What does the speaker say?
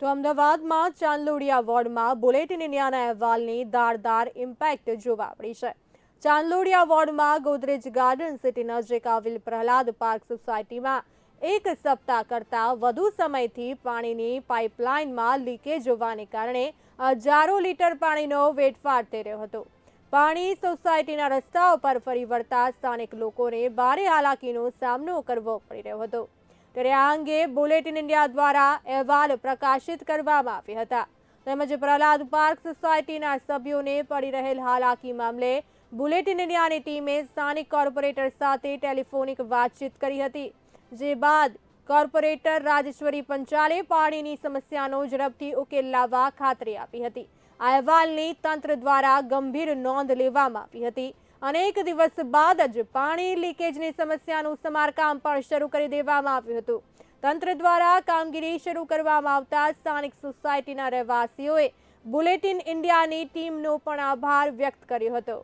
તો અમદાવાદમાં ચાંદલોડિયા વોર્ડમાં બુલેટ ઇન્ડિયાના અહેવાલની ધારદાર ઇમ્પેક્ટ જોવા મળી છે. ચાંદલોડિયા વોર્ડમાં ગોદરેજ ગાર્ડન સિટી નજીક આવેલ પ્રહલાદ પાર્ક સોસાયટીમાં એક સપ્તાહ કરતાં વધુ સમયથી પાણીની પાઇપલાઇનમાં લીકેજ હોવાને કારણે હજારો લીટર પાણીનો વેડફાટ થઈ રહ્યો હતો. પાણી સોસાયટીના રસ્તાઓ પર ફરી વળતા સ્થાનિક લોકોને ભારે હાલાકીનો સામનો કરવો પડી રહ્યો હતો. ત્યારે આ અંગે બુલેટિન ઇન્ડિયા દ્વારા અહેવાલ પ્રકાશિત કરવામાં આવ્યા હતા. તેમજ પ્રહલાદ પાર્ક સોસાયટીના સભ્યોને પડી રહેલ હાલાકી મામલે બુલેટિન ઇન્ડિયાની ટીમે સ્થાનિક કોર્પોરેટર સાથે ટેલિફોનિક વાતચીત કરી હતી, જે બાદ કોર્પોરેટર રાજેશ્વરી પંચાલે પાણીની સમસ્યાનો ઝડપથી ઉકેલ લાવવા ખાતરી આપી હતી. આ અહેવાલની તંત્ર દ્વારા ગંભીર નોંધ લેવામાં આવી હતી. અને એક દિવસ બાદ જ પાણી લીકેજની સમસ્યાનું સમારકામ પણ શરૂ કરી દેવામાં આવ્યું હતું. તંત્ર દ્વારા કામગીરી શરૂ કરવામાં આવતા સ્થાનિક સોસાયટીના રહેવાસીઓએ બુલેટિન ઇન્ડિયાની ટીમનો પણ આભાર વ્યક્ત કર્યો હતો.